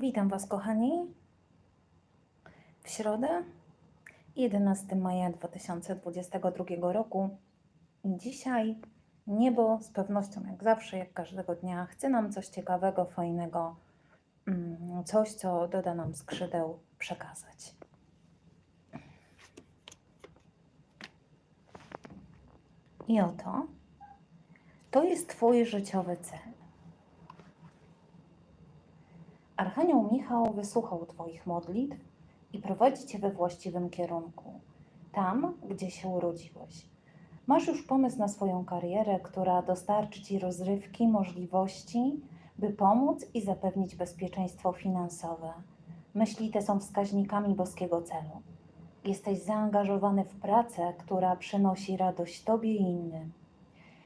Witam Was, kochani. W środę, 11 maja 2022 roku. Dzisiaj niebo z pewnością, jak zawsze, jak każdego dnia, chce nam coś ciekawego, fajnego, mm, coś, co doda nam skrzydeł, przekazać. I oto, to jest Twój życiowy cel. Archanioł Michał wysłuchał Twoich modlitw i prowadzi Cię we właściwym kierunku, tam, gdzie się urodziłeś. Masz już pomysł na swoją karierę, która dostarczy Ci rozrywki, możliwości, by pomóc i zapewnić bezpieczeństwo finansowe. Myśli te są wskaźnikami boskiego celu. Jesteś zaangażowany w pracę, która przynosi radość Tobie i innym.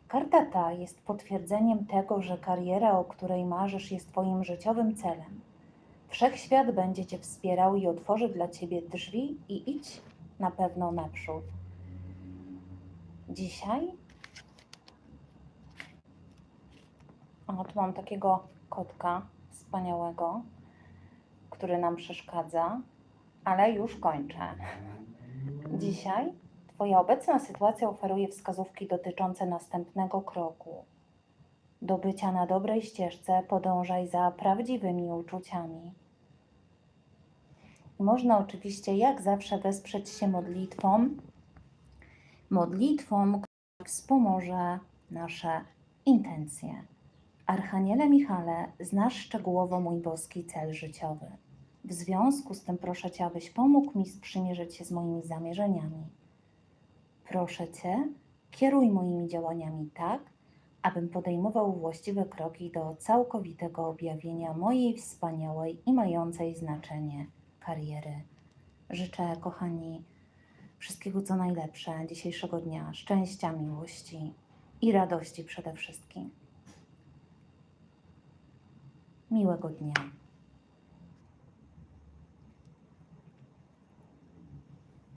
Karta ta jest potwierdzeniem tego, że kariera, o której marzysz, jest Twoim życiowym celem. Wszechświat będzie Cię wspierał i otworzy dla Ciebie drzwi i idź na pewno naprzód. Dzisiaj. O, tu mam takiego kotka wspaniałego, który nam przeszkadza, ale już kończę. Dzisiaj Twoja obecna sytuacja oferuje wskazówki dotyczące następnego kroku. Do bycia na dobrej ścieżce podążaj za prawdziwymi uczuciami. Można oczywiście, jak zawsze, wesprzeć się modlitwą. Modlitwą, która wspomoże nasze intencje. Archaniele Michale, znasz szczegółowo mój boski cel życiowy. W związku z tym proszę Cię, abyś pomógł mi sprzymierzyć się z moimi zamierzeniami. Proszę Cię, kieruj moimi działaniami tak, abym podejmował właściwe kroki do całkowitego objawienia mojej wspaniałej i mającej znaczenie kariery. Życzę, kochani, wszystkiego co najlepsze dzisiejszego dnia, szczęścia, miłości i radości przede wszystkim. Miłego dnia.